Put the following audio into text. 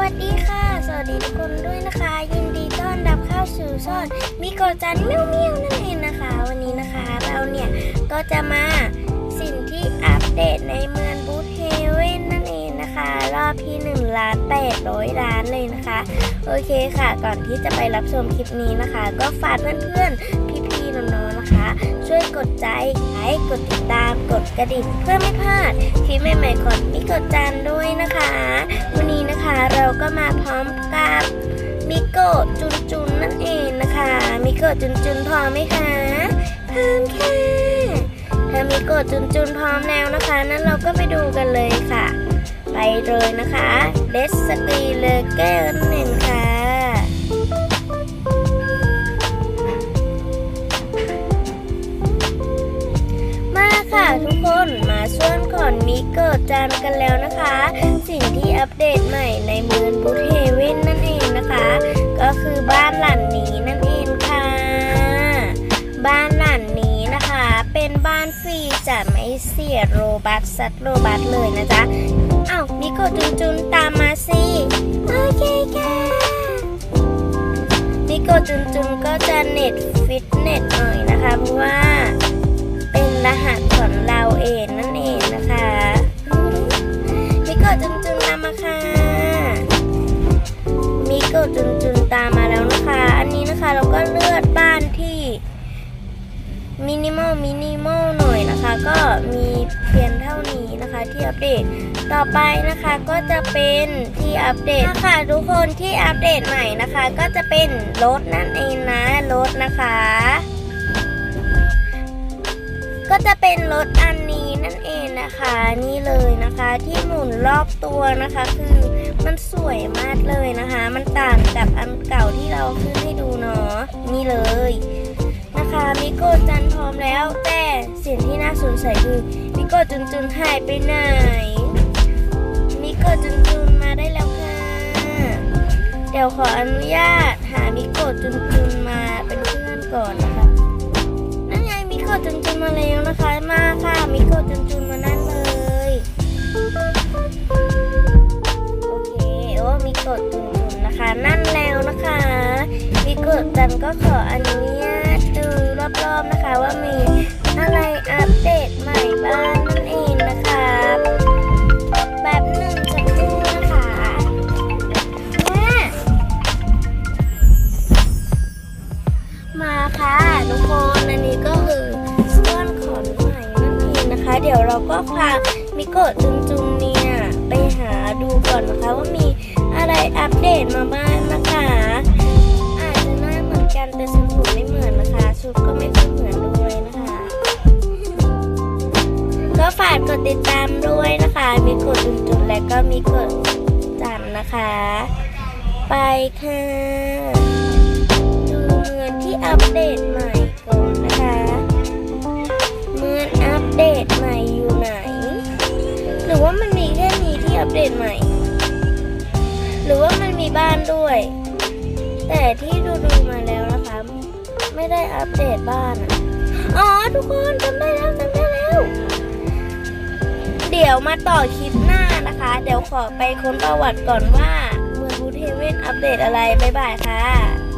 วัสดีค่ะ สวัสดีทุกคนด้วยนะคะ ยินดีต้อนรับเข้าสู่ซ่อนมิโกจันเมียวเมียวนั่นเองนะคะ วันนี้นะคะเราเนี่ยก็จะมาสิ่งที่อัปเดตในเมืองบูธเฮเว่นนั่นเองนะคะ รอบที่1ล้าน800ล้านเลยนะคะ โอเคค่ะ ก่อนที่จะไปรับชมคลิปนี้นะคะ ก็ฝากเพื่อนๆพี่ๆน้องๆนะคะ ช่วยกดใจไลค์กดติดตามกดกระดิ่งเพื่อไม่พลาดคลิปใหม่ๆของมิโกจันด้วยนะคะ เราก็มาพร้อมกับมิโกะจุนจุนนั่นเองนะคะมิโกะจุนจุนพร้อมไหมคะพร้อมค่ะถ้ามิโกะจุนจุนพร้อมแล้วนะคะ นั้นเราก็ไปดูกันเลยค่ะ ไปเลยนะคะเดสสตีเลเกอร์นั่นเอง เกิดจานกันแล้วนะคะ สิ่งที่อัปเดตใหม่ในเมืองบูธเฮเว่นนั่นเองนะคะ ก็คือบ้านหลังนี้นั่นเองค่ะ บ้านหลังนี้นะคะ เป็นบ้านฟรีจะไม่เสียโรบัตสักโรบัตเลยนะจ๊ะอ้าวมิโกจุนจุนตามมาสิโอเคค่ะมิโกจุนจุนก็จะเน็ตฟิตเนสหน่อยนะคะเพราะว่าเป็นรหัสของเราเองนั่นเอง มินิมอลมินิมอลหน่อยนะคะ ก็มีเพียงเท่านี้นะคะที่อัปเดตต่อไปนะคะก็จะเป็นที่อัปเดตนะคะทุกคนที่อัปเดตใหม่นะคะ ก็จะเป็นรถนั่นเองนะรถนะคะ ก็จะเป็นรถอันนี้นั่นเองนะคะนี่เลยนะคะที่หมุนรอบตัวนะคะคือมันสวยมากเลยนะคะ มันต่างกับอันเก่าที่เราขึ้นให้ดูเนาะนี่เลยนะคะมิโกะ แล้ว แต่สิ่งที่น่าสงสัยคือมิโกะจุนจุนหายไปไหนมิโกะจุนจุนมาได้แล้วค่ะ เดี๋ยวขออนุญาตหามิโกะจุนจุนมาเป็นเพื่อนก่อนนะคะนั่นไงมิโกะจุนจุนมาแล้วนะคะ มาค่ะมิโกะจุนจุนมานั่นเลยโอเคโอ้มิโกะจุนจุนนะคะ นั่นแล้วนะคะมิโกะจันก็ขออนุญาต รอบนะคะว่ามีอะไรอัปเดตใหม่บ้างนั่นเองนะคะแบบหนึ่งสักครู่นะคะแม่มาค่ะทุกคนอันนี้ก็คือส่วนของใหม่นั่นเองนะคะ เดี๋ยวเราก็พามิโกะจุนจุนเนี่ยไปหาดูก่อนนะคะว่ามีอะไรอัปเดตมาบ้าง ก็มิโกะจันนะคะ ไปค่ะดูเมือนที่อัปเดตใหม่ก่อนนะคะเมือนอัปเดตใหม่อยู่ไหน หรือว่ามันมีแค่นี้ที่อัปเดตใหม่ หรือว่ามันมีบ้านด้วย แต่ที่ดูดูมาแล้วนะคะ ไม่ได้อัปเดตบ้านอ๋อทุกคนจำได้แล้วจำได้ ดี๋ยวมาต่อคลิปหน้านะคะ เดี๋ยวขอไปค้นประวัติก่อนว่าเมืองบูเทเวนอัปเดตอะไร บ๊ายบายค่ะ